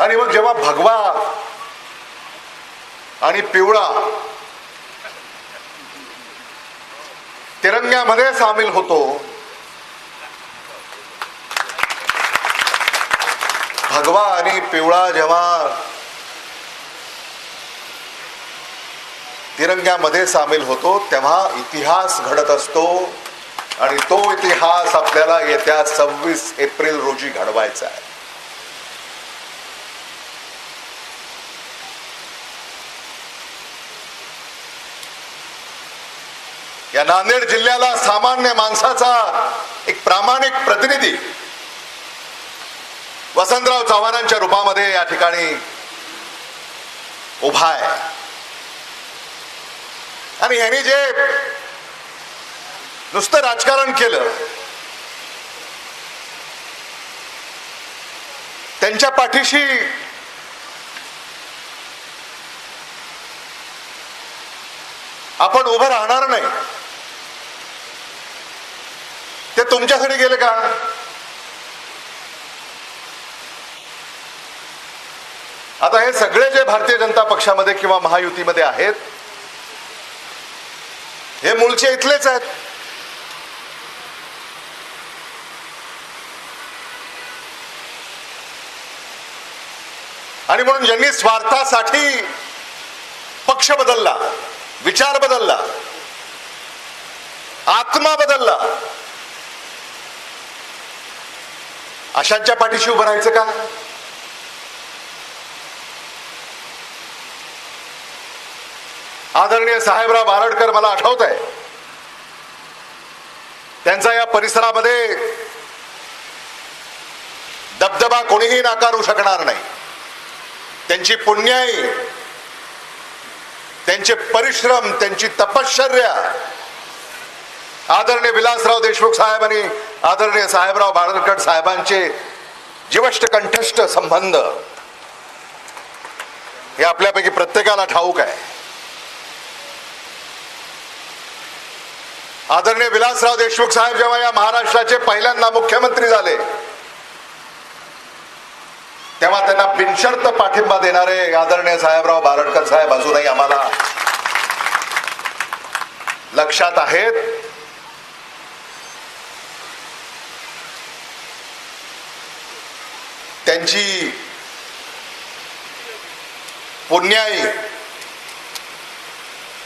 आणि मग जेव्हा भगवा आणि पिवळा तिरंग्यामध्ये सामील होतो भगवा आणि पिवळा जेव्हा तिरंग्यामध्ये सामील होतो तेव्हा इतिहास घडत असतो आणि तो इतिहास आपल्याला येत्या सव्वीस एप्रिल रोजी घडवायचा आहे. या नांदेड जिल्ह्याला सामान्य माणसाचा एक प्रामाणिक प्रतिनिधी वसंतराव चव्हाणांच्या रूपामध्ये या ठिकाणी उभा आहे. आणि यांनी जे नुसतं राजकारण केलं त्यांच्या पाठीशी आपण उभं राहणार नाही. तुमच्यासाठी गेले का? आता हे सगळे जे भारतीय जनता पक्षामध्ये किंवा महायुतीमध्ये आहेत हे मूळचे इथलेच आहेत. आणि म्हणून ज्यांनी स्वार्थासाठी पक्ष बदलला विचार बदलला आत्मा बदलला अशांच्या पाठीशी उभं राहायचं का? आदरणीय साहेबराव बारडकर मला आठवत आहे त्यांचा या परिसरामध्ये दबदबा कोणीही नाकारू शकणार नाही. त्यांची पुण्याई त्यांचे परिश्रम त्यांची तपश्चर्या. आदरणीय विलासराव देशमुख साहेबांनी आदरणीय साहेबराव बाळकर साहेबांचे जीवष्ट कंठस्थ संबंध. हे आपल्यापैकी प्रत्येकाला ठाऊक आहे. आदरणीय विलासराव देशमुख साहेब जेव्हा या महाराष्ट्राचे पहिल्यांदा मुख्यमंत्री झाले तेव्हा त्यांना बिनशर्त पाठिंबा देणारे आदरणीय साहेबराव बारडकर साहेब अजूनही आम्हाला लक्षात आहेत. त्यांची पुण्याई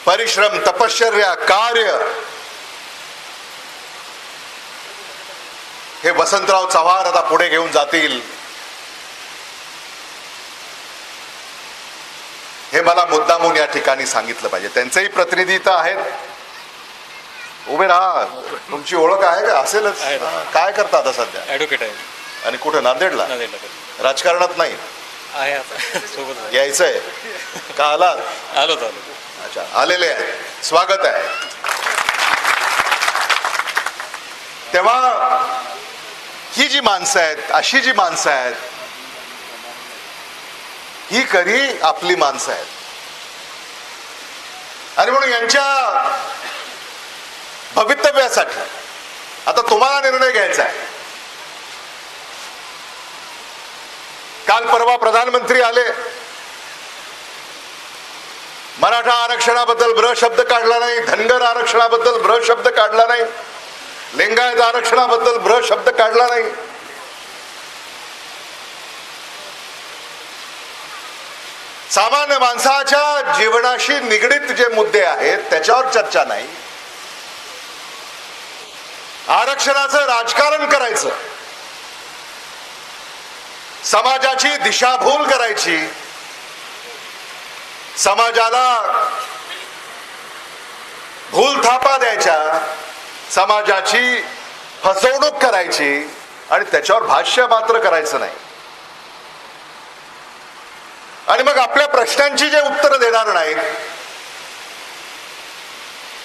परिश्रम तपश्चर्या कार्य हे वसंतराव चव्हाण आता पुढे घेऊन जातील. हे मला मुद्दामून या ठिकाणी सांगितलं पाहिजे. त्यांचेही प्रतिनिधी इथं आहेत. उभे राहा. तुमची ओळख आहे का? असेलच. काय करता आता सध्या? ॲडव्होकेट आहे. आणि कुठे? नांदेडला? नांदेडला. राजकारणात नाही. आहे आता. सोबत आहे. का आलात आलो तर आलो अच्छा आलेले आहे. स्वागत आहे. तेव्हा ही जी माणसं आहेत अशी जी माणसं आहेत ही खरी आपली माणसं आहेत. आणि म्हणून यांच्या भवितव्यासाठी आता तुम्हाला निर्णय घ्यायचा आहे. काल परवा प्रधानमंत्री आले. मराठा आरक्षणाबद्दल ब्र शब्द काढला नाही धनगर आरक्षणाबद्दल ब्र शब्द काढला नाही लिंगायत आरक्षणाबद्दल ब्र शब्द काढला नाही. सामान्य माणसाच्या जीवनाशी निगडीत जे मुद्दे आहेत त्याच्यावर चर्चा नाही. आरक्षणाचं राजकारण करायचं. समाजाची दिशाभूल करायची. समाजाला भूल थापा द्यायच्या. समाजाची फसवणूक करायची आणि त्याच्यावर भाष्य मात्र करायचं नाही. आणि मग आपल्या प्रश्नांची जे उत्तर देणार नाहीत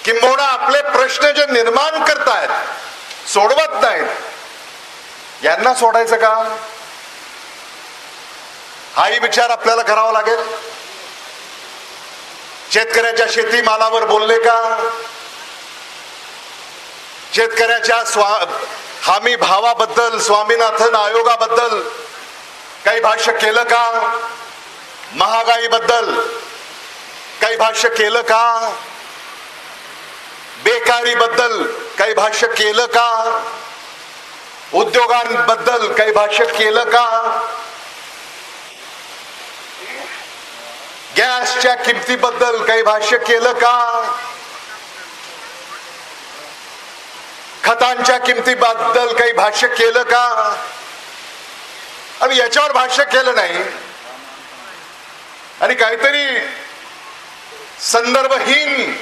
किंबहुना आपले प्रश्न जे निर्माण करतायत सोडवत नाहीत यांना सोडायचं का? हाही विचार आपल्याला करावा लागेल. शेतकऱ्याच्या शेतीमालावर बोलले का? शेतकऱ्याच्या स्वा हमी भावाबद्दल स्वामीनाथन आयोगाबद्दल काही भाष्य केलं का? महागाईबद्दल काही भाष्य केलं का? बेकारीबद्दल काही भाष्य केलं का? उद्योगांबद्दल काही भाष्य केलं का? गॅसच्या किमतीबद्दल काही भाष्य केलं का? खतांच्या किमतीबद्दल काही भाष्य केलं का? आणि याच्यावर भाष्य केलं नाही. आणि काहीतरी संदर्भहीन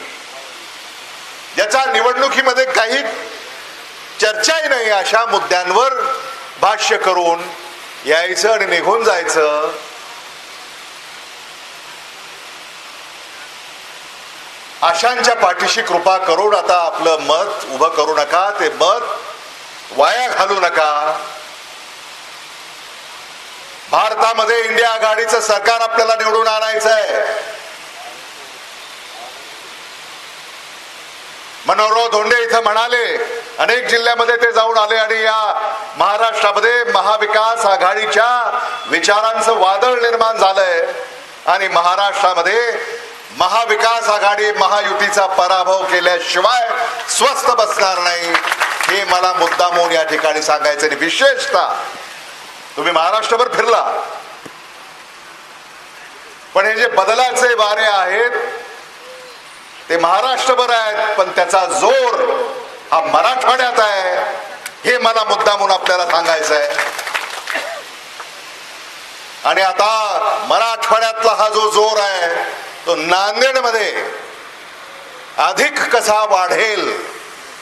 याचा निवडणुकीमध्ये काही चर्चाही नाही अशा मुद्द्यांवर भाष्य करून यायचं आणि निघून जायचं. अशांच्या पाठीशी कृपा करून आता आपलं मत उभं करू नका. ते मत वाया घालू नका. भारतामध्ये इंडिया आघाडीचं सरकार आपल्याला निवडून आणायचं आहे मनोहरराव धोंडे इथं म्हणाले अनेक जिल्ह्यामध्ये ते जाऊन आले आणि या महाराष्ट्रामध्ये महाविकास आघाडीच्या विचारांचं वादळ निर्माण झालंय. आणि महाराष्ट्रामध्ये महाविकास आघाडी महायुतीचा पराभव केल्याशिवाय स्वस्त बसणार नाही. हे मला मुद्दामून या ठिकाणी सांगायचं आणि विशेषतः तुम्ही महाराष्ट्रभर फिरला. पण हे जे बदलाचे वारे आहेत ते महाराष्ट्रभर आहेत पण त्याचा जोर हा मराठवाड्यात आहे. हे मला मुद्दा म्हणून आपल्याला सांगायचं आहे आणि आता मराठवाड्यातला हा जो जोर आहे तो नांदेडमध्ये अधिक कसा वाढेल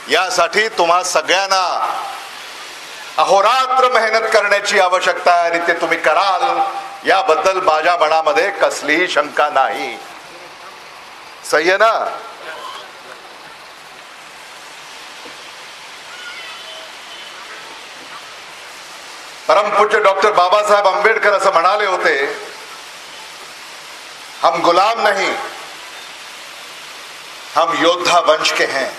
यासाठी तुम्हा सगळ्यांना अहोरात्र मेहनत करण्याची आवश्यकता आहे आणि ते तुम्ही कराल. याबद्दल माझ्या मनामध्ये कसलीही शंका नाही. सही आहे ना? परमपूज्य डॉक्टर बाबासाहेब आंबेडकर असं म्हणाले होते हम गुलाम नहीं हम योद्धा वंश के हैं।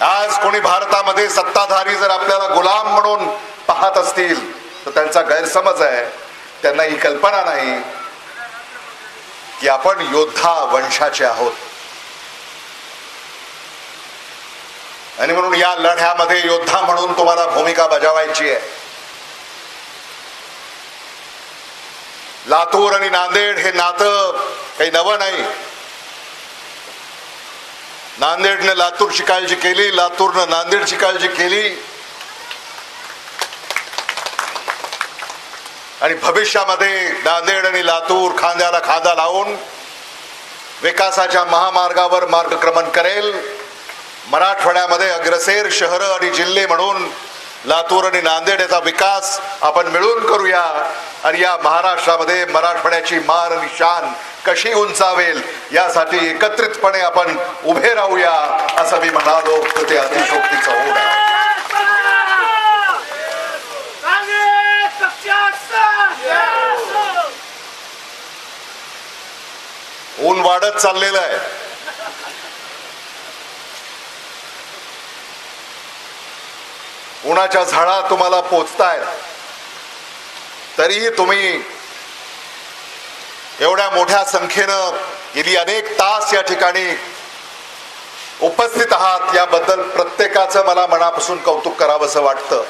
आज कोणी भारतामध्ये सत्ताधारी जर आपल्याला गुलाम म्हणून पाहत असतील तर त्यांचा गैरसमज आहे. त्यांना ही कल्पना नाही की आपण योद्धा वंशाचे आहोत. आणि म्हणून या लढ्यामध्ये योद्धा म्हणून तुम्हाला भूमिका बजावायची आहे. लातूर आणि नांदेड हे नातं काही नवं नाही. नांदेडने लातूरची काळजी केली लातूरनं नांदेडची काळजी केली. आणि भविष्यामध्ये नांदेड आणि लातूर खांद्याला खांदा लावून विकासाच्या महामार्गावर मार्गक्रमण करेल. मराठवाड्यामध्ये अग्रसेर शहरं आणि जिल्हे म्हणून लातूर आणि नांदेड याचा विकास आपण मिळून करूया. आणि या महाराष्ट्रामध्ये मराठवाड्याची मान आणि शान कशी उंचावेल यासाठी एकत्रितपणे आपण उभे राहूया असं मी म्हणालो तर ते अतिशोक्तीचं काँग्रेस पक्षाचा. ऊन वाढत चाललेलं आहे. उन्हाच्या झाडा तुम्हाला पोचतायत. तरीही तुम्ही एवढ्या मोठ्या संख्येनं गेली अनेक तास या ठिकाणी उपस्थित आहात याबद्दल प्रत्येकाचं मला मनापासून कौतुक करावंसं वाटतं.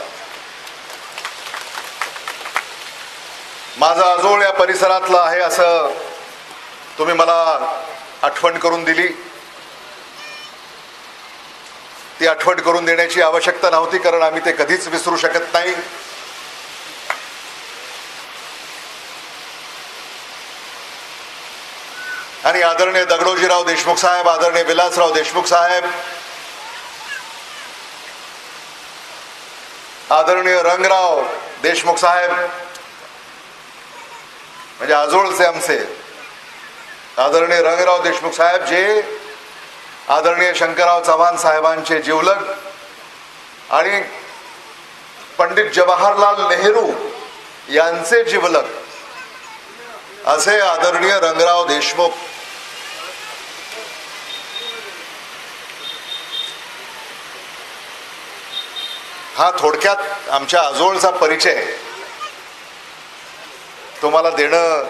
माझं आजोळ या परिसरातलं आहे असं तुम्ही मला आठवण करून दिली. ती आठवण करून देण्याची आवश्यकता नव्हती कारण आम्ही ते कधीच विसरू शकत नाही. आणि आदरणीय दगडोजीराव देशमुख साहेब आदरणीय विलासराव देशमुख साहेब आदरणीय रंगराव देशमुख साहेब म्हणजे आजोळचे आमचे आदरणीय रंगराव देशमुख साहेब जे आदरणीय शंकरराव चव्हाण साहेबांचे जीवलग आणि पंडित जवाहरलाल नेहरू यांचे जीवलग असे आदरणीय रंगराव देशमुख. हा थोडक्यात आमच्या आजोळचा परिचय. तुम्हाला देणं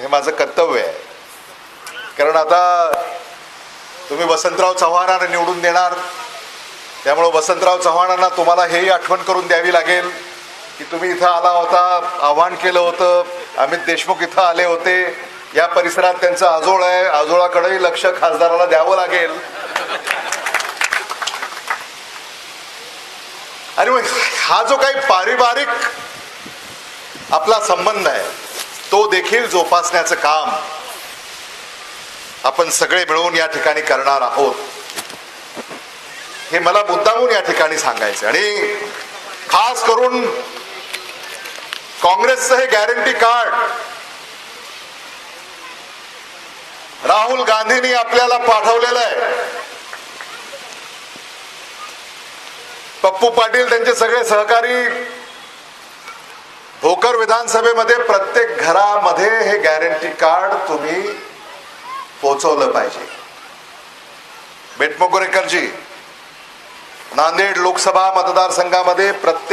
हे माझं कर्तव्य आहे. कारण आता तुम्ही वसंतराव चव्हाणांना निवडून देणार. त्यामुळं वसंतराव चव्हाणांना तुम्हाला हेही आठवण करून द्यावी लागेल की तुम्ही इथं आला होता आव्हान केलं होतं अमित देशमुख इथं आले होते. या परिसरात त्यांचं आजोळ आहे आजोळाकडेही लक्ष खासदाराला द्यावं लागेल. आणि मग हा जो काही पारिवारिक आपला संबंध आहे तो देखील जोपासण्याचं काम आपण सगळे मिळून या ठिकाणी करणार आहोत. हे मला मुद्दामून या ठिकाणी सांगायचं आणि खास करून काँग्रेसचं हे गॅरंटी कार्ड राहुल गांधींनी आपल्याला पाठवलेलं आहे. पप्पू पाटील त्यांचे सगळे सहकारी भोकर विधानसभेमध्ये प्रत्येक घरामध्ये हे गॅरंटी कार्ड तुम्ही पोहोचवलं पाहिजे. बेटमोगरेकरजी नांदेड लोकसभा मतदारसंघामध्ये प्रत्येक